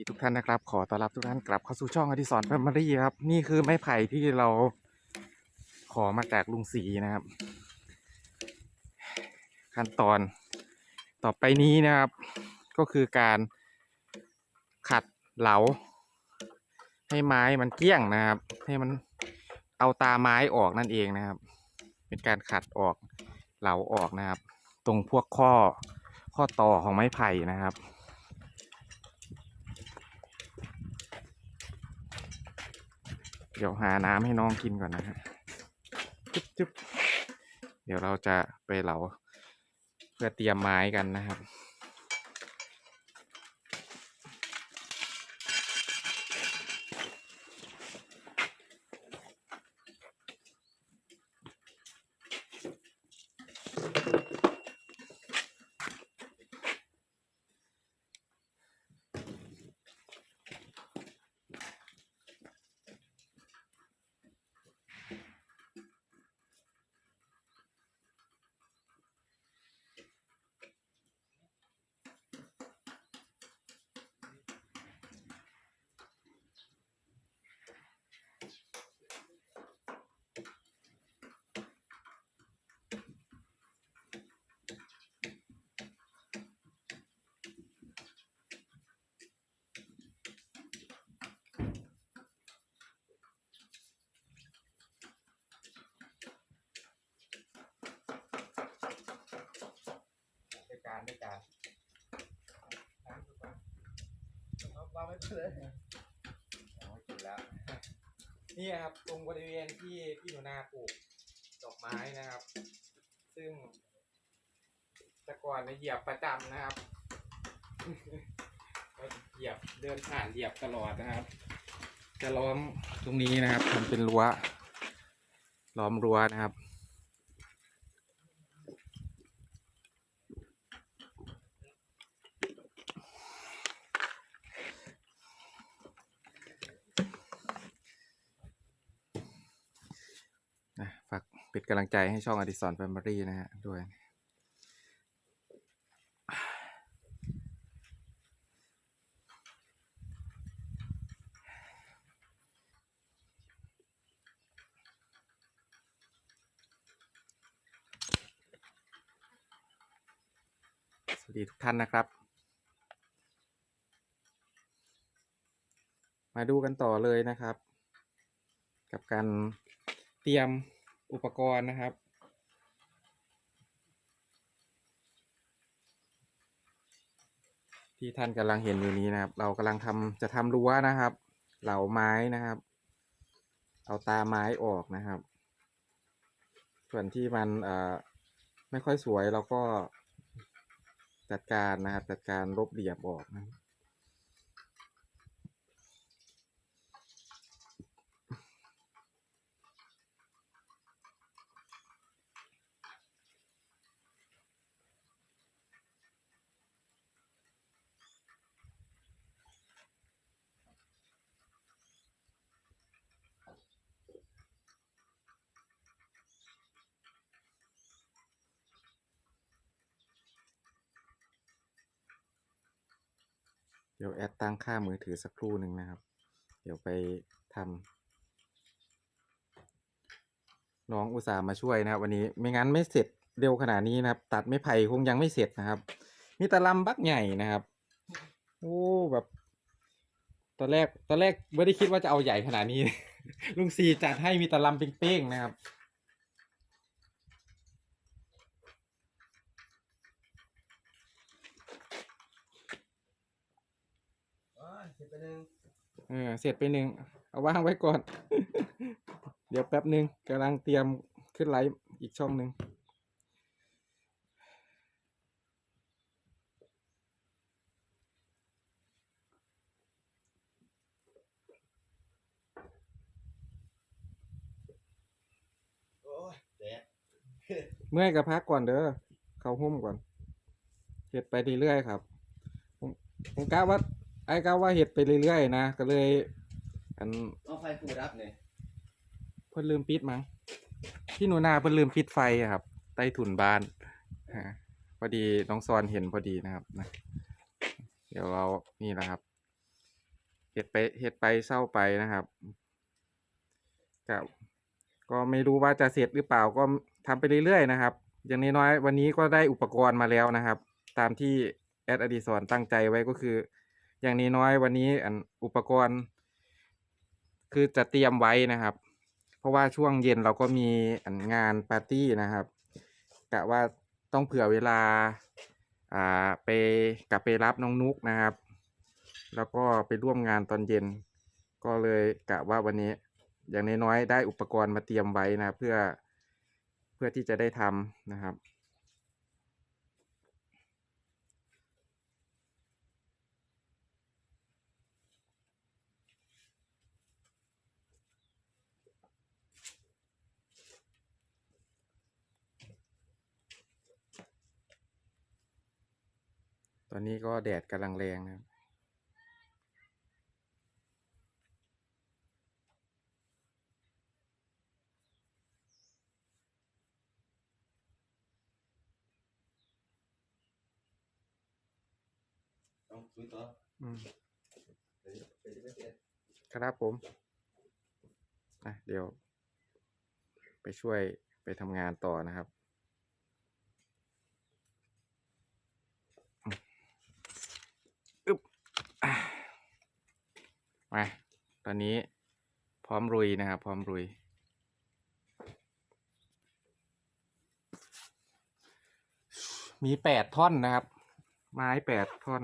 ดีทุกท่านนะครับ ขอต้อนรับทุกท่านกลับเข้าสู่ช่องอดิสรแฟมิลี่ครับ นี่คือไม้ไผ่ที่เราขอมาจากลุงศรีนะครับ ขั้นตอนต่อไปนี้นะครับ ก็คือการขัดเหลา ให้ไม้มันเกลี้ยงนะครับ ให้มันเอาตาไม้ออกนั่นเองนะครับ เป็นการขัดออกเหลาออกนะครับ ตรงพวกข้อข้อต่อของไม้ไผ่นะครับ เดี๋ยวหาน้ำให้น้องกินก่อนนะครับจุ๊บจุ๊บเดี๋ยวเราจะไปเหลาเพื่อเตรียมไม้กันนะครับ นการในการวางไว้เลยเอาไว้กินแล้ว นี่ครับตรงบริเวณที่พี่หนูนาปลูกดอกไม้นะครับ ซึ่งแต่ก่อนเนี่ยเหยียบประจำนะครับ เหยียบเดินผ่านเหยียบตลอดนะครับ จะล้อมตรงนี้นะครับทำเป็นรั้วล้อมรั้วนะครับ นะฝากเป็นกำลังใจให้ช่องอดิสรแฟมิลี่นะฮะด้วย สวัสดีทุกท่านนะครับ มาดูกันต่อเลยนะครับ กับการ ตรียมอุปกรณ์นะครับ ที่ท่านกำลังเห็นอยู่นี้นะครับ เรากำลังทำจะทำรั้วนะครับ เหลาไม้นะครับ เอาตาไม้ออกนะครับ ส่วนที่มันเอ่อไม่ค่อยสวยเราก็จัดการนะครับ จัดการลบเหลี่ยมออกนะครับ เดี๋ยวแอดตั้งค่ามือถือสักครู่หนึ่งนะครับ เดี๋ยวไปทำน้องอุตส่าห์มาช่วยนะครับ วันนี้ไม่งั้นไม่เสร็จเร็วขนาดนี้นะครับ ตัดไม้ไผ่คงยังไม่เสร็จนะครับ มีตะลำบักใหญ่นะครับโอ้แบบตอนแรกตอนแรกไม่ได้คิดว่าจะเอาใหญ่ขนาดนี้ ลุงซีจัดให้มีตะลำเป้งๆนะครับ เสร็จไป หนึ่งเออเสร็จไปหนึ่งเอาวางไว้ก่อน เดี๋ยวแป๊บหนึ่งกำลังเตรียมขึ้นไลฟ์อีกช่องหนึ่งโอ้ยแดดเมื่อยก็พักก่อนเด้อเข้าห้มก่อนเห็ดไปเรื่อยๆครับ ผมผมกะว่า ไอ้กะว่าเห็ดไปเรื่อยๆนะก็เลย อันเอาไฟฟูดับเนี่ยเพิ่นลืมปิดมั้งพี่หนูนาเพิ่นลืมปิดไฟอะครับ ใต้ถุนบ้านฮะพอดีน้องซอนเห็นพอดีนะครับนะเดี๋ยวเรานี่แหละครับฮ็ดไปเฮ็ดไปเศร้าไปนะครับก็ก็ไม่รู้ว่าจะเสร็จหรือเปล่าก็ทำไปเรื่อยๆนะครับ อย่างน้อยๆวันนี้ก็ได้อุปกรณ์มาแล้วนะครับ ตามที่แอดอดีศรตั้งใจไว้ก็คือ อย่างนี้น้อยวันนี้อันอุปกรณ์ คือจะเตรียมไว้นะครับ เพราะว่าช่วงเย็นเราก็มีอันงานปาร์ตี้นะครับกะว่าต้องเผื่อเวลาอ่าไปกลับไปรับน้องนุกนะครับ แล้วก็ไปร่วมงานตอนเย็น ก็เลยกะว่าวันนี้ อย่างน้อยๆได้อุปกรณ์มาเตรียมไว้นะเพื่อเพื่อที่จะได้ทำนะครับ อนนี้ก็แดดกำลังแรงนะครับ ต้องคุยต่ออืมเดี๋ยวเดี๋ยวจะไม่เสร็จครับผมอะเดี๋ยว ไปช่วยไปทำงานต่อนะครับอืมอึ๊บอะ มาตอนนี้พร้อมรุยนะครับ พร้อมรุย มีแปดท่อนนะครับ ไม้แปดท่อน